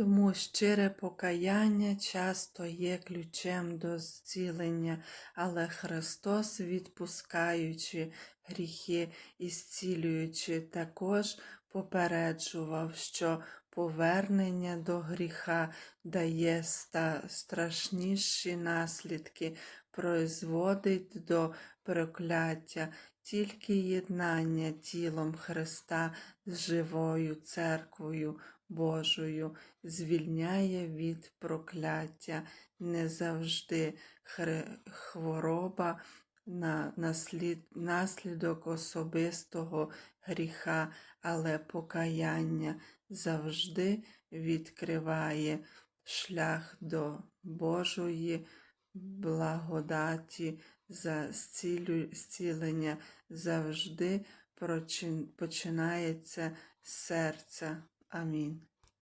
Тому щире покаяння часто є ключем до зцілення, але Христос, відпускаючи гріхи і зцілюючи, також попереджував, що повернення до гріха дає страшніші наслідки, призводить до прокляття. Тільки єднання тілом Христа з живою церквою Божою звільняє від прокляття. Не завжди хвороба на наслід, наслідок особистого гріха, але покаяння завжди відкриває шлях до Божої благодаті за зцілення завжди починається з серця. Амінь.